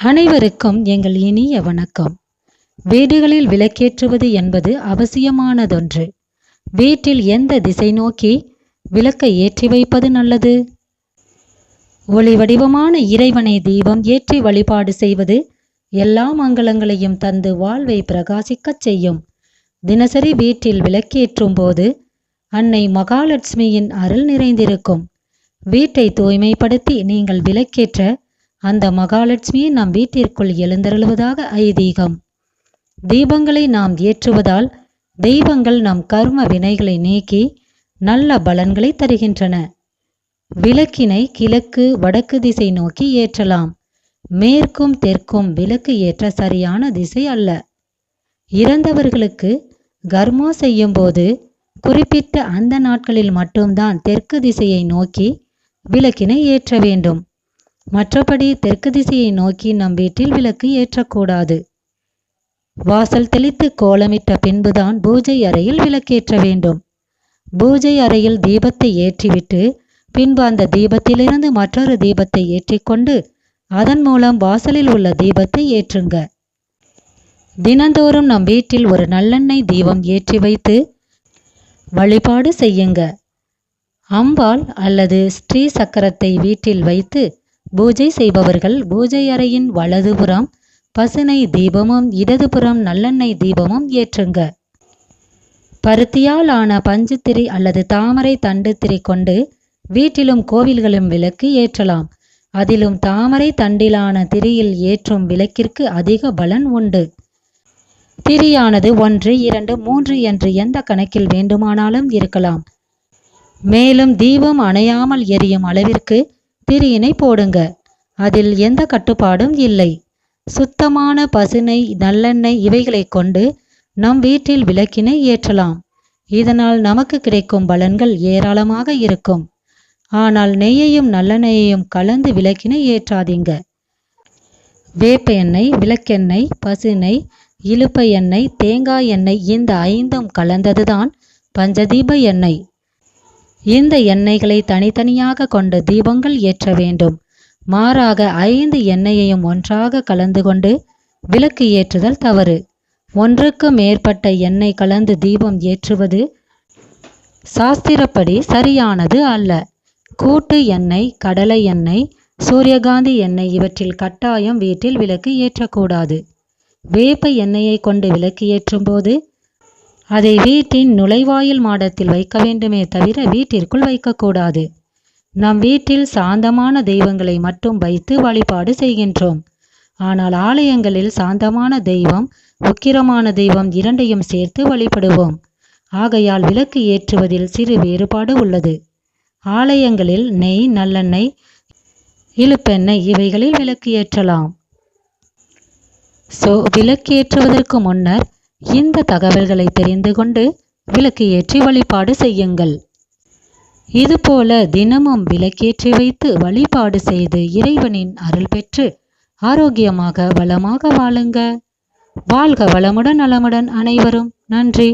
அனைவருக்கும் எங்கள் இனிய வணக்கம். வீடுகளில் விளக்கேற்றுவது என்பது அவசியமானதொன்று. வீட்டில் எந்த திசை நோக்கி விளக்கை ஏற்றி வைப்பது நல்லது? ஒளி வடிவமான இறைவனை தீபம் ஏற்றி வழிபாடு செய்வது எல்லா மங்களங்களையும் தந்து வாழ்வை பிரகாசிக்கச் செய்யும். தினசரி வீட்டில் விளக்கேற்றும் போது அன்னை மகாலட்சுமியின் அருள் நிறைந்திருக்கும். வீட்டை தூய்மைப்படுத்தி நீங்கள் விளக்கேற்ற அந்த மகாலட்சுமி நம் வீட்டிற்குள் எழுந்தருளுவதாக ஐதீகம். தீபங்களை நாம் ஏற்றுவதால் தெய்வங்கள் நம் கர்ம வினைகளை நீக்கி நல்ல பலன்களை தருகின்றன. விளக்கினை கிழக்கு வடக்கு திசை நோக்கி ஏற்றலாம். மேற்கும் தெற்கும் விளக்கு ஏற்ற சரியான திசை அல்ல. இறந்தவர்களுக்கு கர்மா செய்யும்போது குறிப்பிட்ட அந்த நாட்களில் மட்டும்தான் தெற்கு திசையை நோக்கி விளக்கினை ஏற்ற வேண்டும். மற்றபடி தெற்கு திசையை நோக்கி நம் வீட்டில் விளக்கு ஏற்றக்கூடாது. வாசல் தெளித்து கோலமிட்ட பின்புதான் பூஜை அறையில் விளக்கேற்ற வேண்டும். பூஜை அறையில் தீபத்தை ஏற்றிவிட்டு பின்பு அந்த தீபத்திலிருந்து மற்றொரு தீபத்தை ஏற்றிக்கொண்டு அதன் மூலம் வாசலில் உள்ள தீபத்தை ஏற்றுங்க. தினந்தோறும் நம் வீட்டில் ஒரு நல்லெண்ணெய் தீபம் ஏற்றி வைத்து வழிபாடு செய்யுங்க. அம்பாள் அல்லது ஸ்ரீ சக்கரத்தை வீட்டில் வைத்து பூஜை செய்பவர்கள் பூஜை அறையின் வலதுபுறம் பசுனை தீபமும் இடதுபுறம் நல்லெண்ணெய் தீபமும் ஏற்றுங்க. பருத்தியால் ஆன பஞ்சுத்திரி அல்லது தாமரை தண்டு திரி கொண்டு வீட்டிலும் கோவில்களும் விளக்கு ஏற்றலாம். அதிலும் தாமரை தண்டிலான திரியில் ஏற்றும் விளக்கிற்கு அதிக பலன் உண்டு. திரியானது ஒன்று இரண்டு மூன்று என்று எந்த கணக்கில் வேண்டுமானாலும் இருக்கலாம். மேலும் தீபம் அணையாமல் எரியும் அளவிற்கு திரியினை போடுங்க. அதில் எந்த கட்டுப்பாடும் இல்லை. சுத்தமான பசுனை நல்லெண்ணெய் இவைகளை கொண்டு நம் வீட்டில் விளக்கினை ஏற்றலாம். இதனால் நமக்கு கிடைக்கும் பலன்கள் ஏராளமாக இருக்கும். ஆனால் நெய்யையும் நல்லெண்ணெயையும் கலந்து விளக்கினை ஏற்றாதீங்க. வேப்ப எண்ணெய் விளக்கெண்ணெய் பசுனை இழுப்ப எண்ணெய் தேங்காய் எண்ணெய் இந்த ஐந்தும் கலந்ததுதான் பஞ்சதீப எண்ணெய். இந்த எண்ணெய்களை தனித்தனியாக கொண்டு தீபங்கள் ஏற்ற வேண்டும். மாறாக ஐந்து எண்ணெயையும் ஒன்றாக கலந்து கொண்டு விளக்கு ஏற்றுதல் தவறு. ஒன்றுக்கு மேற்பட்ட எண்ணெய் கலந்து தீபம் ஏற்றுவது சாஸ்திரப்படி சரியானது அல்ல. கூட்டு எண்ணெய் கடலை எண்ணெய் சூரியகாந்தி எண்ணெய் இவற்றில் கட்டாயம் வீட்டில் விளக்கு ஏற்றக்கூடாது. வேப்ப எண்ணெயை கொண்டு விளக்கு ஏற்றும் போது அதை வீட்டின் நுழைவாயில் மாடத்தில் வைக்க வேண்டுமே தவிர வீட்டிற்குள் வைக்கக்கூடாது. நம் வீட்டில் சாந்தமான தெய்வங்களை மட்டும் வைத்து வழிபாடு செய்கின்றோம். ஆனால் ஆலயங்களில் சாந்தமான தெய்வம் உக்கிரமான தெய்வம் இரண்டையும் சேர்த்து வழிபடுவோம். ஆகையால் விளக்கு ஏற்றுவதில் சிறு வேறுபாடு உள்ளது. ஆலயங்களில் நெய் நல்லெண்ணெய் இழுப்பெண்ணெய் இவைகளில் விளக்கு ஏற்றலாம். ஸோ விளக்கு ஏற்றுவதற்கு முன்னர் இந்த தகவல்களை தெரிந்து கொண்டு விளக்கு ஏற்றி வழிபாடு செய்யுங்கள். இதுபோல தினமும் விளக்கேற்றி வைத்து வழிபாடு செய்து இறைவனின் அருள் பெற்று ஆரோக்கியமாக வளமாக வாழுங்க. வாழ்க வளமுடன் நலமுடன் அனைவரும். நன்றி.